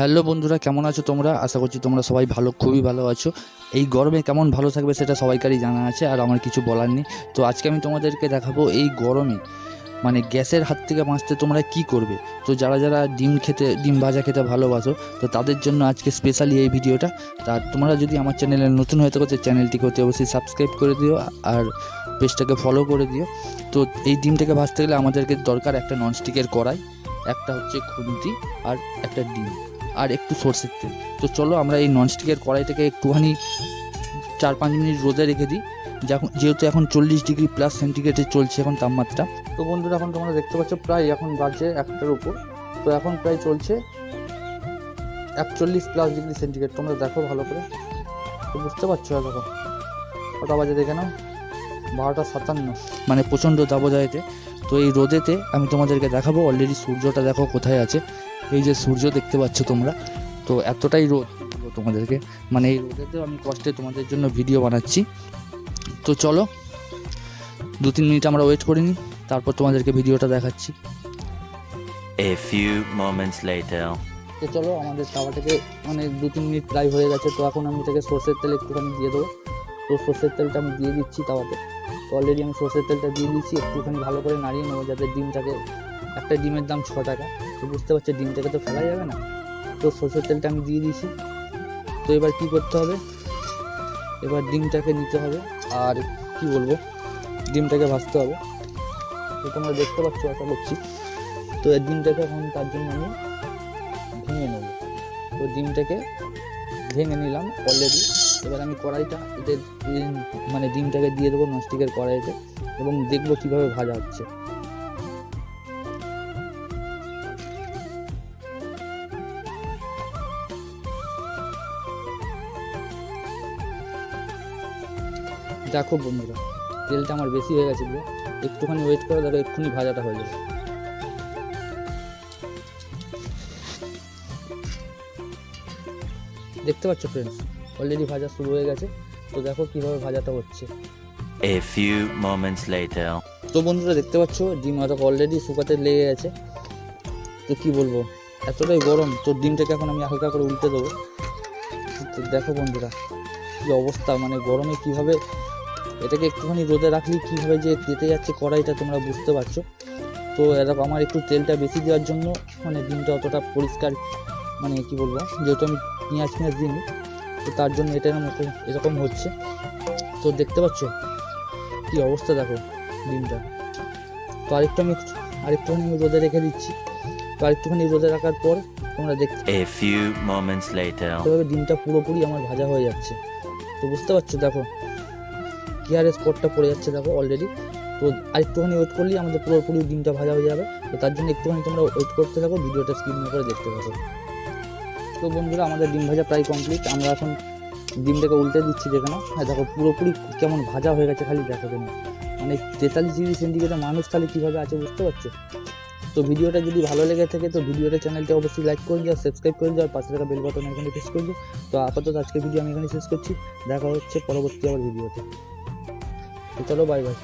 Hello বন্ধুরা, কেমন আছো তোমরা? আশা করছি তোমরা সবাই ভালো, খুবই ভালো আছো। এই গরমে কেমন ভালো থাকবে সেটা সবাইকারই জানা আছে, আর আমার কিছু বলার নেই। তো আজকে আমি তোমাদেরকে দেখাবো এই গরমে মানে গ্যাসের হাত থেকে বাঁচতে তোমরা কি করবে? তো যারা যারা ডিম খেতে, ডিম ভাজা খেতে ভালোবাসো, তো তাদের জন্য আজকে স্পেশালি এই ভিডিওটা। তা তোমরা যদি আমার চ্যানেলে নতুন হয়ে থাকো, তো চ্যানেলটিকে অতি অবশ্যই সাবস্ক্রাইব করে দিও, আর পেজটাকে ফলো করে দিও। তো এই ডিমটাকে ভাজতে গেলে আমাদেরকে দরকার একটা ননস্টিকের কড়াই, একটা হচ্ছে খুন্তি, আর একটা ডিম। আর একটু সর্ষের তেল। তো চলো আমরা এই ননস্টিকের কড়াইটাকে একটুখানি চার পাঁচ মিনিট রোদে রেখে দিই। যখন যেহেতু এখন চল্লিশ ডিগ্রি প্লাস সেন্টিগ্রেডে চলছে এখন তাপমাত্রা। তো বন্ধুরা, এখন তোমরা দেখতে পাচ্ছ প্রায় এখন বাজে একটার উপর। তো এখন প্রায় চলছে একচল্লিশ প্লাস ডিগ্রি সেন্টিগ্রেড তোমরা দেখো ভালো করে। তো বুঝতে পারছ দেখো কটা বাজে দেখে নাও? বারোটা সাতান্ন। মানে প্রচণ্ড দাবদাহেতে। তো এই রোদেতে আমি তোমাদেরকে দেখাবো অলরেডি সূর্যটা দেখো কোথায় আছে। এই যে সূর্য দেখতে পাচ্ছ তোমরা। তো এতটাই রোদ তোমাদেরকে। মানে এই রোদেতেও আমি কষ্টে তোমাদের জন্য ভিডিও বানাচ্ছি। তো চলো দু তিন মিনিট আমরা ওয়েট করে নিই তারপর তোমাদেরকে ভিডিওটা দেখাচ্ছি। A few moments later. তো চলো আমাদের তাওয়াটাকে মানে দু তিন মিনিট প্রায় হয়ে গেছে তো এখন আমি এটাকে সর্ষের তেল একটুখানি দিয়ে দেবো। তো সর্ষের তেলটা আমি দিয়ে দিচ্ছি তাওয়াতে অলরেডি আমি সর্ষের তেলটা দিয়ে দিচ্ছি একটুখানি ভালো করে নাড়িয়ে নেব যাতে ডিমটাকে, একটা ডিমের দাম ছ টাকা। তো বুঝতে পারছি, ডিমটাকে তো ফেলা যাবে না? তো সর্ষের তেলটা আমি দিয়ে দিয়েছি। তো এবার কি করতে হবে? এবার ডিমটাকে নিতে হবে, আর কি বলব, ডিমটাকে ভাজতে হবে। তো তোমরা দেখতে পাচ্ছ, আশা করছি। তো এই ডিমটাকে এখন তার জন্য আমি ভেঙে নেব। তো ডিমটাকে ভেঙে নিলাম অলরেডি এবার আমি কড়াইটা এতে মানে ডিমটাকে দিয়ে দেবো ননস্টিকের কড়াইতে এবং দেখব কীভাবে ভাজা হচ্ছে। দেখো বন্ধুরা, তেলটা আমার বেশি হয়ে গেছে একটুখানি ওয়েট করে দেখো এক্ষুনি ভাজাটা হয়ে যাবে। দেখতে পাচ্ছ ফ্রেন্ডস অলরেডি ভাজা শুরু হয়ে গেছে। তো দেখো কীভাবে ভাজাটা হচ্ছে। A few moments later. তো বন্ধুরা দেখতে পাচ্ছ ডিম হয়তো অলরেডি শুকাতে লেগে গেছে। তো কি বলব এতটাই গরম তো ডিমটাকে এখন আমি হালকা করে উল্টে দেবো। তো দেখো বন্ধুরা কি অবস্থা মানে গরমে কীভাবে এটাকে একটুখানি রোদে রাখলে কীভাবে যে তেতে যাচ্ছে কড়াইটা তোমরা বুঝতে পারছ। তো এরকম আমার একটু তেলটা বেশি দেওয়ার জন্য মানে ডিমটা অতটা পরিষ্কার মানে কি বলব যেহেতু আমি পেঁয়াজ পেঁয়াজ দিইনি তো তার জন্য এটার মতো এরকম হচ্ছে। তো দেখতে পাচ্ছ? কি অবস্থা দেখো ডিমটা তো আরেকটু আমি আরেকটুখানি আমি রোদে রেখে দিচ্ছি। তো আরেকটুখানি রোদে রাখার পর তোমরা দেখতে moments later. এভাবে ডিমটা পুরোপুরি আমার ভাজা হয়ে যাচ্ছে। তো বুঝতে পারছ দেখো? কি আর স্পটটা পড়ে যাচ্ছে দেখো অলরেডি তো আরেকটুখানি ওয়েট করলেই আমাদের পুরোপুরি ডিমটা ভাজা হয়ে যাবে। তো তার জন্য একটুখানি তোমরা ওয়েট করতে থাকো ভিডিওটা স্কিপ না করে দেখতে থাকো। তো বন্ধুরা, আমাদের ডিম ভাজা প্রায় কমপ্লিট আমরা এখন ডিমটাকে উল্টে দিচ্ছি যেখানে। হ্যাঁ দেখো পুরোপুরি কেমন ভাজা হয়ে গেছে খালি, দেখো তোমরা মানে তেতাল্লিশ ডিগ্রি সেন্টিগ্রেডে মানুষ তাহলে কীভাবে আছে বুঝতে পারছ? তো ভিডিওটা যদি ভালো লেগে থাকে, তো ভিডিওটা চ্যানেলটা অবশ্যই লাইক করে দিও সাবস্ক্রাইব করে দিও, আর পাশে থাকা বেল বাটন এখানে প্রেস করে দিও। তো আপাতত আজকে ভিডিও আমি এখানে শেষ করছি। দেখা হচ্ছে পরবর্তী আবার ভিডিওতে তো। চলো বাই বাই